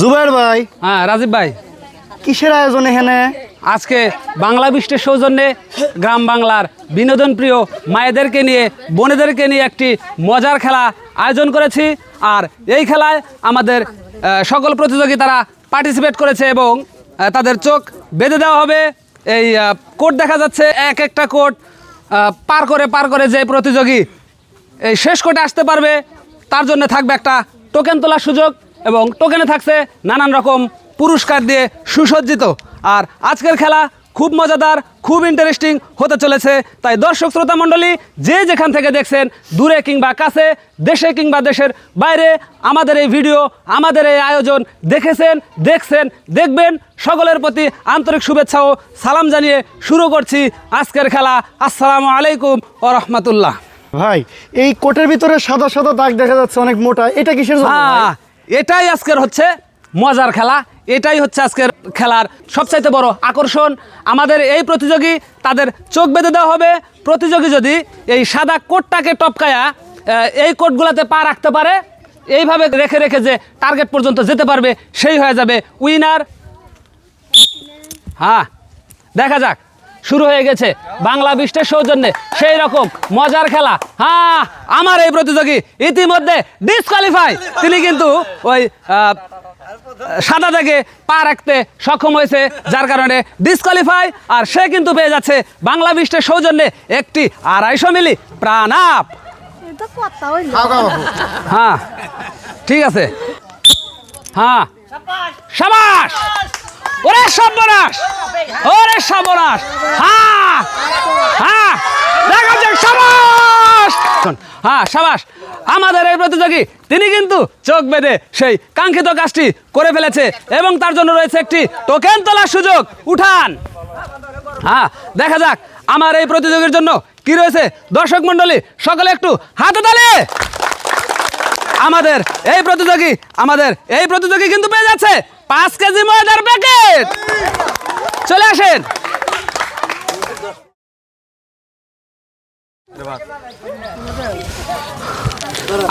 জুবাইর ভাই। হ্যাঁ রাজীব ভাই। কিসের আয়োজন এখানে? আজকে বাংলা বৃষ্টির সৌজন্যে গ্রাম বাংলার বিনোদন প্রিয় মায়েদেরকে নিয়ে বোনেদেরকে নিয়ে একটি মজার খেলা আয়োজন করেছি। আর এই খেলায় আমাদের সকল প্রতিযোগী তারা পার্টিসিপেট করেছে এবং তাদের চোখ বেঁধে দেওয়া হবে। এই কোর্ট দেখা যাচ্ছে এক একটা কোর্ট পার করে পার করে যে প্রতিযোগী এই শেষ কোর্টে আসতে পারবে তার জন্য থাকবে একটা টোকেন তোলার সুযোগ। এবং টোকেনে থাকছে নানান রকম পুরস্কার দিয়ে সুসজ্জিত। আর আজকের খেলা খুব মজাদার খুব ইন্টারেস্টিং হতে চলেছে। তাই দর্শক শ্রোতা মণ্ডলী যে যেখান থেকে দেখছেন দূরে কিংবা কাছে দেশে কিংবা দেশের বাইরে আমাদের এই ভিডিও আমাদের এই আয়োজন দেখেছেন দেখছেন দেখবেন। সকলের প্রতি আন্তরিক শুভেচ্ছা ও সালাম জানিয়ে শুরু করছি আজকের খেলা। আসসালামু আলাইকুম ও রহমতুল্লাহ। ভাই এই কোটের ভিতরে সাদা সাদা দাগ দেখা যাচ্ছে অনেক মোটা। এটা কিসের জন্য হ্যাঁ এটাই আজকের হচ্ছে মজার খেলা, এটাই হচ্ছে আজকের খেলার সবচাইতে বড় আকর্ষণ। আমাদের এই প্রতিযোগী তাদের চোখ বেঁধে দেওয়া হবে। প্রতিযোগী যদি এই সাদা কোটটাকে টপকায়া এই কোটগুলোতে পা রাখতে পারে, এইভাবে রেখে রেখে যে টার্গেট পর্যন্ত যেতে পারবে, সেই হয়ে যাবে উইনার। হ্যাঁ দেখা যাক, শুরু হয়ে গেছে বাংলা বৃষ্টির সৌজন্যে। সেই রকম মজার খেলা। হ্যাঁ আমার এই প্রতিযোগী ইতিমধ্যে ডিসকোয়ালিফাই তিনি কিন্তু ওই সাদা থেকে পা রাখতে সক্ষম হয়েছে যার কারণে ডিসকোয়ালিফাই আর সে কিন্তু পেয়ে যাচ্ছে বাংলা বৃষ্টির সৌজন্যে একটি আড়াইশো মিলি প্রাণ আপ। হ্যাঁ ঠিক আছে। হ্যাঁ সাবাস! ওরে সর্বনাশ! ওরে সর্বনাশ! হ্যাঁ হ্যাঁ। হ্যাঁ সাবাস, আমাদের এই প্রতিযোগী, তিনি কিন্তু চোখ বেঁধে সেই কাঙ্ক্ষিত কাজটি করে ফেলেছে এবং তার জন্য রয়েছে একটি টোকেন তোলার সুযোগ। উঠান। হ্যাঁ দেখা যাক আমার এই প্রতিযোগীর জন্য কি রয়েছে। দর্শক মণ্ডলী, সকলে একটু হাতে তালে। আমাদের এই প্রতিযোগী, আমাদের এই প্রতিযোগী কিন্তু পেয়ে যাচ্ছে পাঁচ কেজি ময়দার প্যাকেট চলে আসেন।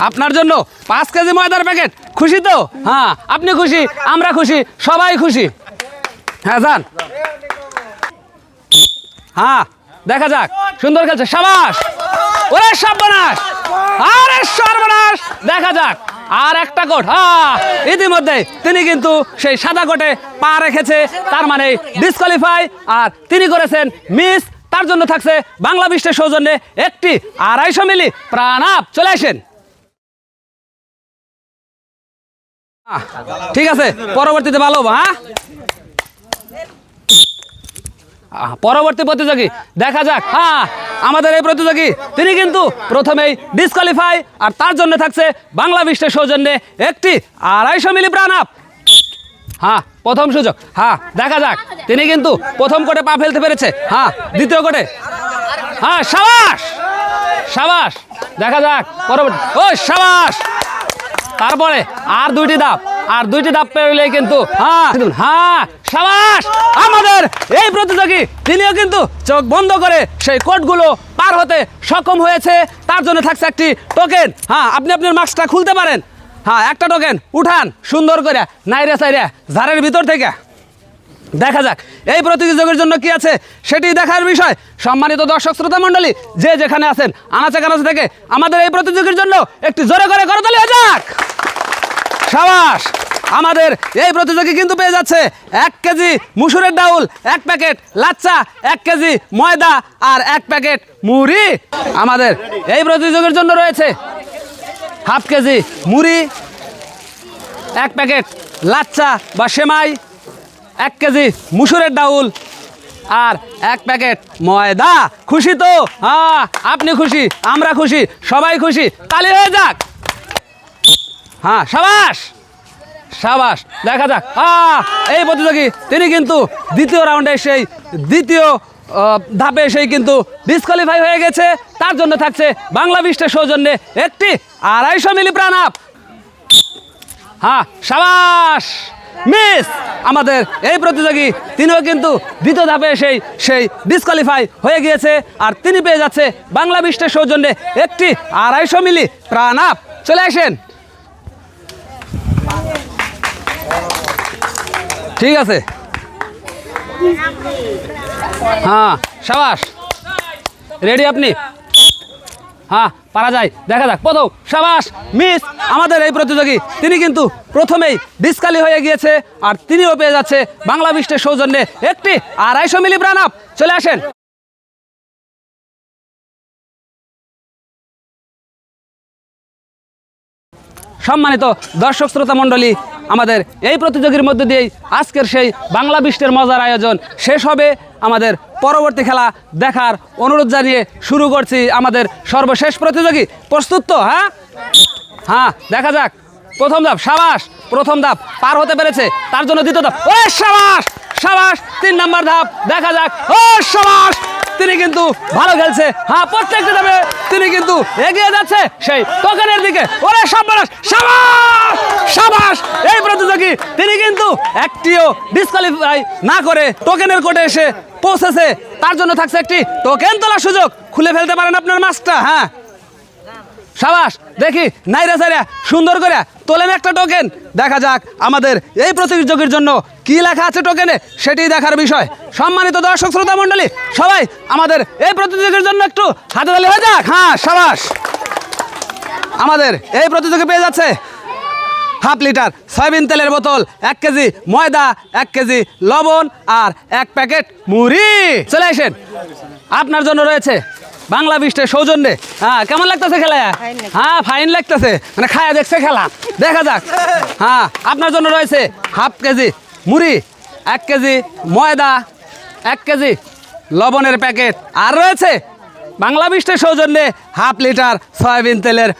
আপনার জন্য পাঁচ কেজি ময়দার প্যাকেট। খুশি তো? হ্যাঁ আপনি খুশি, আমরা খুশি, সবাই খুশি। হ্যাঁ যান। হ্যাঁ দেখা যাক, সুন্দর খেলছে, সাবাস। ওরে সর্বনাশ, আরে সর্বনাশ, দেখা যাক, আর একটা কোট হ্যাঁ ইতিমধ্যে তিনি কিন্তু সেই সাদা কোটে পা রেখেছে, তার মানে ডিসকোয়ালিফাই আর তিনি করেছেন মিস তার জন্য থাকছে বাংলা বিশ্বের সৌজন্যে একটি আড়াইশো মিলি প্রাণ আপ। চলে আসেন। ঠিক আছে, পরবর্তীতে ভালো হ্যাঁ? পরবর্তী প্রতিযোগী, দেখা যাক হ্যাঁ আমাদের এই প্রতিযোগী, তিনি কিন্তু প্রথমেই ডিসকোয়ালিফাই আর তার জন্য থাকছে বাংলা বিশ্বের সৌজন্যে একটি আড়াইশো মিলি প্রাণ আপ। হ্যাঁ প্রথম সুযোগ। হ্যাঁ দেখা যাক। তিনি কিন্তু প্রথম কোটে পা ফেলতে পেরেছে। হ্যাঁ দ্বিতীয় কোটে। হ্যাঁ সাবাস! সাবাস! দেখা যাক, পরবর্তী ও, সাবাস! তারপরে আর দুইটি ধাপ। আর দুইটি ধাপ পেলে কিন্তু হ্যাঁ হ্যাঁ সাবাস! আমাদের এই প্রতিযোগী, তিনিও কিন্তু চোখ বন্ধ করে সেই কোটগুলো পার হতে সক্ষম হয়েছে। তার জন্য থাকছে একটি টোকেন হ্যাঁ আপনি আপনার মাস্কটা খুলতে পারেন। হ্যাঁ একটা টোকেন উঠান, সুন্দর করে, নাইরে সাইরে, ঝাড়ের ভিতর থেকে। দেখা যাক, এই প্রতিযোগের জন্য কি আছে, সেটি দেখার বিষয়। সম্মানিত দর্শক, শ্রোতা মণ্ডলী, যে যেখানে আছেন, আনাচে কানাচে থেকে আমাদের এই প্রতিযোগীর জন্য একটি জোরে করে করতালি যাক। সাবাস, আমাদের এই প্রতিযোগী কিন্তু পেয়ে যাচ্ছে এক কেজি মুসুরের ডাউল, এক প্যাকেট লাচ্চা, এক কেজি ময়দা আর এক প্যাকেট মুড়ি। আমাদের এই প্রতিযোগীর জন্য রয়েছে হাফ কেজি মুড়ি, এক প্যাকেট লাচ্চা বা সেমাই, এক কেজি মুসুরের ডাউল আর এক প্যাকেট ময়দা। খুশি তো? হ্যাঁ আপনি খুশি, আমরা খুশি, সবাই খুশি। তালি হয়ে যাক। হ্যাঁ সাবাস সাবাস, দেখা যাক। হ্যাঁ এই প্রতিযোগী, তিনি কিন্তু দ্বিতীয় রাউন্ডে সেই দ্বিতীয় ধাপে সেই কিন্তু ডিসকোয়ালিফাই হয়ে গেছে। তার জন্য থাকছে বাংলা বিশ্বের সৌজন্যে একটি আড়াইশো মিলি প্রাণ আপ হ্যাঁ সাবাস! মিস! আমাদের এই প্রতিযোগী, তিনিও কিন্তু দ্বিতীয় ধাপে সেই সেই ডিসকোয়ালিফাই হয়ে গিয়েছে। আর তিনি পেয়ে যাচ্ছে বাংলা বিশ্বের সৌজন্যে একটি আড়াইশো মিলি প্রাণ আপ চলে আসেন। ঠিক আছে। হ্যাঁ সাবাস। রেডি আপনি? হ্যাঁ পারা যায়। দেখা যাক। প্রথম, সাবাস, মিস, আমাদের এই প্রতিযোগী। তিনি কিন্তু প্রথমেই ডিসকালি হয়ে গিয়েছে আর তিনিও পেয়ে যাচ্ছে বাংলা বিষ্টের সৌজন্যে একটি আড়াইশো মিলি প্রাণ আপ চলে আসেন। সম্মানিত দর্শক, শ্রোতা মণ্ডলী আমাদের এই প্রতিযোগীর মধ্যে দিয়েই আজকের সেই বাংলা বিষ্টের মজার আয়োজন শেষ হবে। আমাদের পরবর্তী খেলা দেখার অনুরোধ জানিয়ে শুরু করছি আমাদের সর্বশেষ প্রতিযোগী। প্রস্তুত তো হ্যাঁ? হ্যাঁ দেখা যাক। প্রথম ধাপ, সাবাস। প্রথম ধাপ পার হতে পেরেছে। তার জন্য দ্বিতীয় ধাপ। ও সাবাস! সাবাস! তিন নাম্বার ধাপ। দেখা যাক। ও সাবাস! তিনি কিন্তু ভালো খেলছে। হ্যাঁ প্রত্যেকটা ধাপে তিনি কিন্তু এগিয়ে যাচ্ছে। সেই টোকেনের দিকে ওরে সাবাস সাবাস সাবাস। এই প্রতিযোগী, তিনি কিন্তু একটিও ডিসকোয়ালিফাই না করে টোকেনের কোর্টে এসে পৌঁছেছে। তার জন্য থাকছে একটি টোকেন তোলার সুযোগ। খুলে ফেলতে পারেন আপনার মাছটা হ্যাঁ। সাবাস, দেখি নাইরা সাইরা সুন্দর করে তোলেন একটা টোকেন দেখা যাক আমাদের এই প্রতিযোগীর জন্য কি লেখা আছে টোকেনে সেটি দেখার বিষয়। সম্মানিত দর্শক, শ্রোতা মণ্ডলী, সবাই আমাদের এই প্রতিযোগীর জন্য একটু হাতে তালি। হয়ে যাক? হ্যাঁ সাবাস। আমাদের এই প্রতিযোগী পেয়ে যাচ্ছে হাফ লিটার সয়াবিন তেলের বোতল, এক কেজি ময়দা, এক কেজি লবণ আর এক প্যাকেট মুড়ি। চলে আসেন। আপনার জন্য রয়েছে বাংলা বৃষ্টির সৌজন্যে। হ্যাঁ কেমন লাগতেছে খেলা হ্যাঁ ফাইন লাগতেছে। মানে খায়া দেখছে খেলা। দেখা যাক। হ্যাঁ আপনার জন্য রয়েছে হাফ কেজি মুড়ি এক কেজি ময়দা এক কেজি লবণের প্যাকেট। আর রয়েছে বাংলা বৃষ্টির সৌজন্যে হাফ লিটার সয়াবিন তেলের